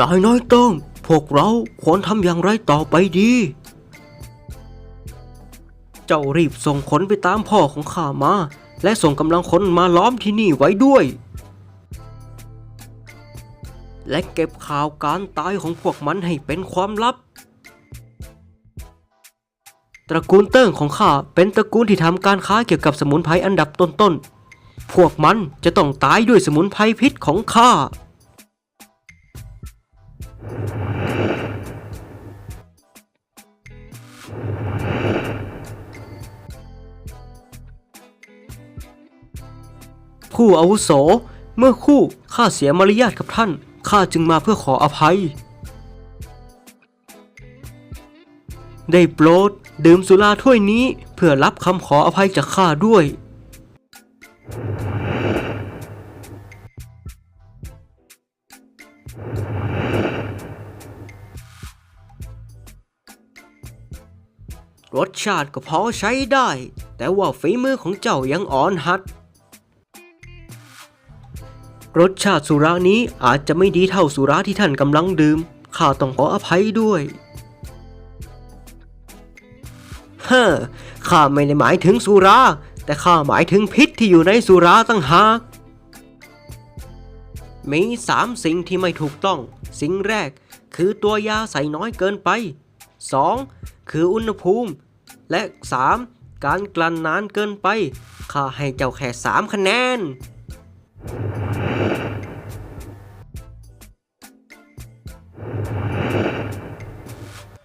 นายน้อยเติ้งพวกเราควรทำอย่างไรต่อไปดี เจ้ารีบส่งขนไปตามพ่อของข้ามา และส่งกำลังคนมาล้อมที่นี่ไว้ด้วย และเก็บข่าวการตายของพวกมันให้เป็นความลับ ตระกูลเติ้งของข้าเป็นตระกูลที่ทำการค้าเกี่ยวกับสมุนไพรอันดับต้นๆ พวกมันจะต้องตายด้วยสมุนไพรพิษของข้า ผู้อาวุโส เมื่อคู่ข้าเสียมารยาทกับท่าน ข้าจึงมาเพื่อขออภัย ได้โปรดดื่มสุราถ้วยนี้เพื่อรับคำขออภัยจากข้าด้วย รสชาติก็พอใช้ได้ แต่ว่าฝีมือของเจ้ายังอ่อนหัด รสชาติสุรานี้อาจจะไม่ดีเท่าสุราที่ท่านกำลังดื่ม ข้าต้องขออภัยด้วยเฮ้อข้าไม่ได้หมายถึงสุรา แต่ข้าหมายถึงพิษที่อยู่ในสุราตั้งหากมีสามสิ่งที่ไม่ถูกต้อง สิ่งแรกคือตัวยาใส่น้อยเกินไป 2. คืออุณหภูมิ และ 3. การกลั่นนานเกินไปข้าให้เจ้าแค่สามคะแนน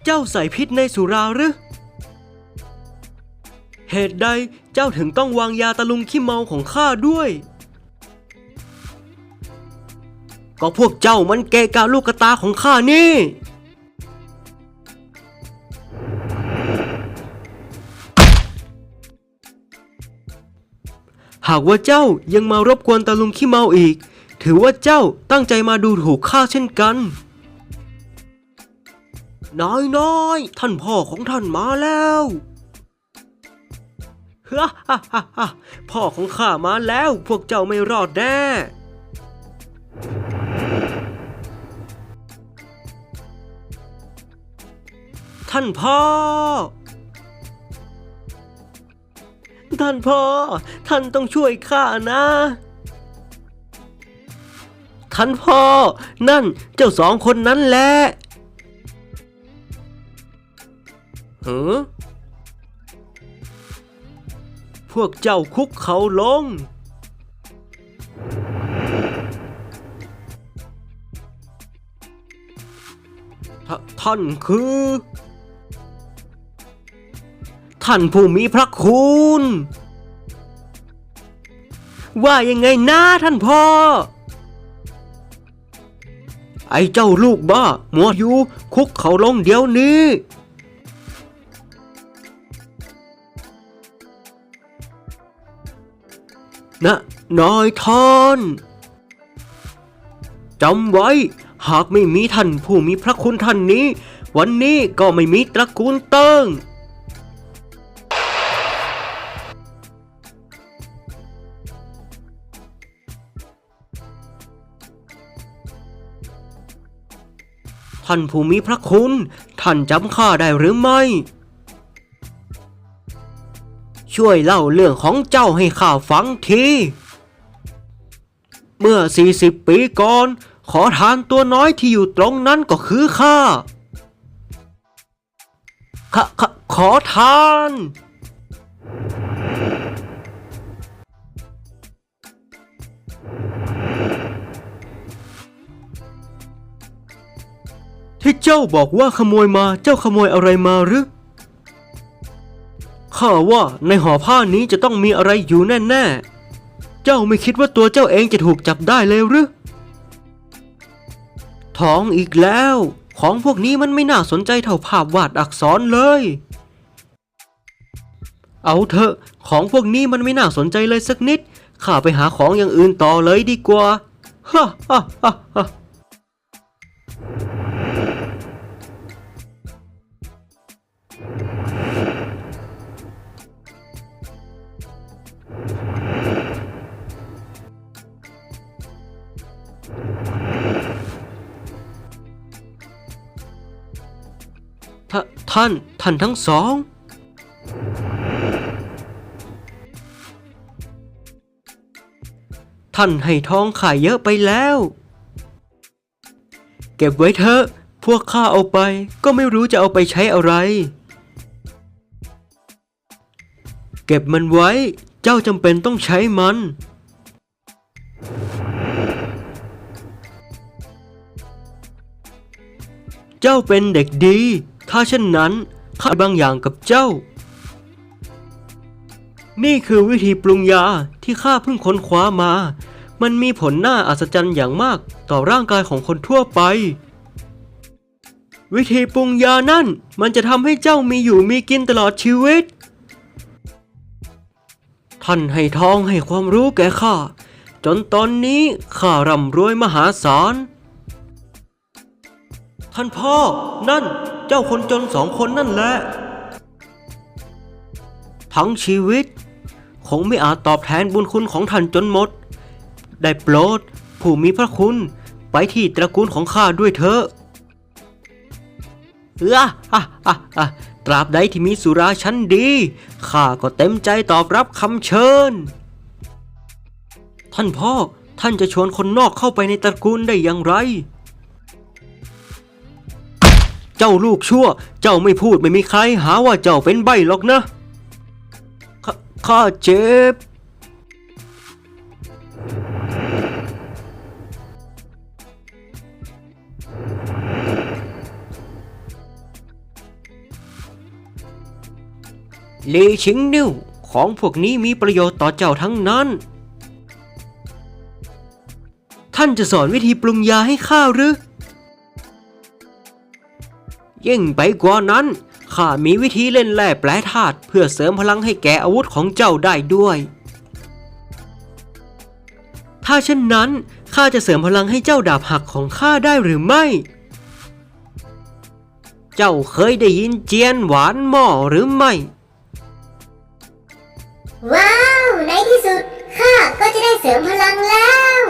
เจ้าใส่พิษในสุราหรือ เหตุใดเจ้าถึงต้องวางยาตะลุงขี้เมาของข้าด้วย ก็พวกเจ้ามันเกะกะลูกกระตาของข้านี่ หากว่าเจ้ายังมารบกวนตาลุงขี้เมาอีก ถือว่าเจ้าตั้งใจมาดูถูกข้าเช่นกัน น้อยน้อยท่านพ่อของท่านมาแล้วฮ่าฮ่าฮ่าพ่อของข้ามาแล้วพวกเจ้าไม่รอดแน่ท่านพ่อ ท่านพ่อ ท่านต้องช่วยข้านะ ท่านพ่อ นั่นเจ้าสองคนนั้นแหละเฮ้อพวกเจ้าคุกเขาลง ท่านคือ ท่านผู้มีพระคุณ ว่ายังไงนะท่านพ่อ ไอ้เจ้าลูกบ้ามัวอยู่คุกเขาลงเดี๋ยวนี้นะน้อยทอนจำไว้ หากไม่มีท่านผู้มีพระคุณท่านนี้ วันนี้ก็ไม่มีตระกูลเติ้ง ท่านผู้มีพระคุณ ท่านจำข้าได้หรือไม่ ช่วยเล่าเรื่องของเจ้าให้ข้าฟังที เมื่อ 40 ปีก่อน ขอทานตัวน้อยที่อยู่ตรงนั้นก็คือข้าขขขอทาน ที่เจ้าบอกว่าขโมยมาเจ้าขโมยอะไรมาหรือข้าว่าในห่อผ้านี้จะต้องมีอะไรอยู่แน่ๆ เจ้าไม่คิดว่าตัวเจ้าเองจะถูกจับได้เลยหรือท้องอีกแล้ว ของพวกนี้มันไม่น่าสนใจเท่าภาพวาดอักษรเลย เอาเถอะ ของพวกนี้มันไม่น่าสนใจเลยสักนิด ข้าไปหาของอย่างอื่นต่อเลยดีกว่าฮ่าฮ่าฮ่า ท่าน ท่านทั้งสอง ท่านให้ทองขายเยอะไปแล้ว เก็บไว้เถอะ พวกข้าเอาไปก็ไม่รู้จะเอาไปใช้อะไร เก็บมันไว้ เจ้าจำเป็นต้องใช้มันเจ้าเป็นเด็กดี ถ้าเช่นนั้นข้าบางอย่างกับเจ้า นี่คือวิธีปรุงยาที่ข้าเพิ่งค้นคว้ามา มันมีผลน่าอัศจรรย์อย่างมากต่อร่างกายของคนทั่วไป วิธีปรุงยานั่นมันจะทำให้เจ้ามีอยู่มีกินตลอดชีวิต ท่านให้ทองให้ความรู้แก่ข้าจนตอนนี้ข้าร่ำรวยมหาศาล ท่านพ่อนั่น เจ้าคนจนสองคนนั่นแหละ ทั้งชีวิต คงไม่อาจตอบแทนบุญคุณของท่านจนหมด ได้โปรด ผู้มีพระคุณไปที่ตระกูลของข้าด้วยเถอะเอออะอะอะตราบใดที่มีสุราชั้นดีข้าก็เต็มใจตอบรับคำเชิญ ท่านพ่อท่านจะชวนคนนอกเข้าไปในตระกูลได้อย่างไร เจ้าลูกชั่ว เจ้าไม่พูดไม่มีใครหาว่าเจ้าเป็นใบหรอกนะขข้าเจ็บลีชิงนิ้วของพวกนี้มีประโยชน์ต่อเจ้าทั้งนั้น ท่านจะสอนวิธีปรุงยาให้ข้าหรือ ยิ่งไปกว่านั้นข้ามีวิธีเล่นแร่แปรธาตุเพื่อเสริมพลังให้แก่อาวุธของเจ้าได้ด้วย ถ้าเช่นนั้นข้าจะเสริมพลังให้เจ้าดาบหักของข้าได้หรือไม่ เจ้าเคยได้ยินเจียนหวานหม้อหรือไม่ ว้าว ในที่สุดข้าก็จะได้เสริมพลังแล้ว